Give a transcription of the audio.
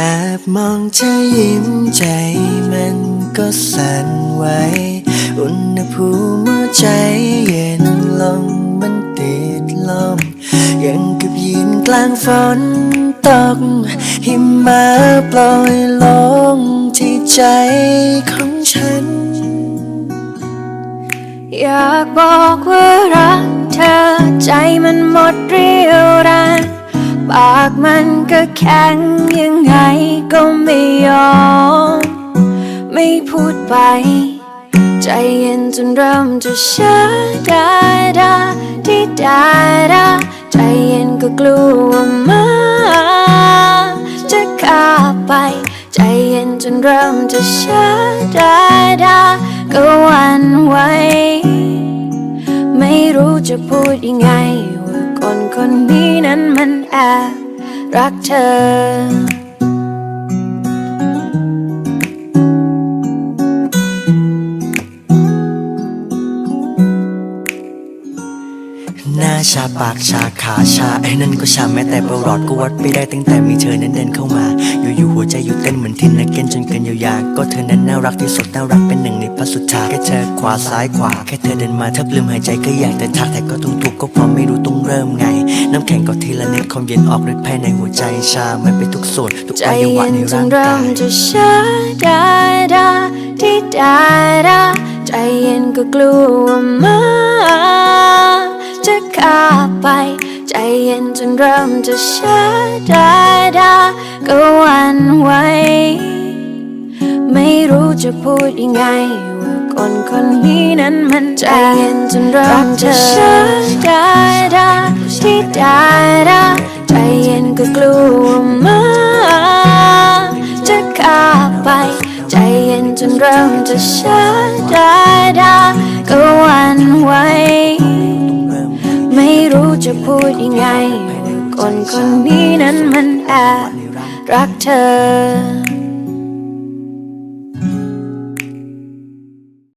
แบบมองเธอยิ้มใจมันก็สั่นไหวอุณหภูมิหัวใจเย็นลงมันติดลมยังกับยืนกลางฝนตกหิมะโปรยลงที่ใจของฉัน อยากบอกว่ารักเธอใจมันหมดเรี่ยวแรง ปากมันก็แข็งยังไงก็ไม่ยอม ไม่พูดไป ใจเย็นจนเริ่มจะช้าดาดาที่ดาดาใจเย็นก็กลัวมาจะข้าไป ใจเย็นจนเริ่มจะช้าดาดาก็หวันไหวไม่รู้จะพูดยังไง คนคนนี้นั้นมันแอบรักเธอ หน้าชาปากชาขาชาไอ้นั่นก็ชาแม้แต่ประหลอดก็วัดไม่ได้ตั้งแต่มีเธอนั้นเดินเข้ามา อยู่ๆหัวใจหยุดเต้นเหมือนที่นักเก็นจนเกินเยียวยาก็เธอนั้นน่ารักที่สุดน่ารักเป็นหนึ่งในพัสสุดท้าแค่เธอขวาซ้ายขวาแค่เธอเดินมาแทบลืมหายใจก็อยากจะทักแต่ก็ต้องถูกก็เพราะไม่รู้ต้องเริ่มไง น้ำแข็งก็ทีละนิดความเย็นออกฤทธิ์ภายในหัวใจชามันไปทุกส่วนทุกใจอวัยวะเย็นในจร่านงเริ่กามจะช้าดาดาที่ดาดาใจเย็นก็กลัวมา ไปใจเย็นจนเริ่มจะช้าดาดาก็วันไหวไม่รู้จะพูดยังไงว่าคนคนนี้นั้นมันใจเย็นจนเริ่มจะช้าดาดาที่ดาดาใจเย็นก็กลัวมาจะข้าไป ใจเย็นจนเริ่มจะช้าดาดา จะพูดยังไงว่าคนคนนี้นั้นมันแอบรักเธอ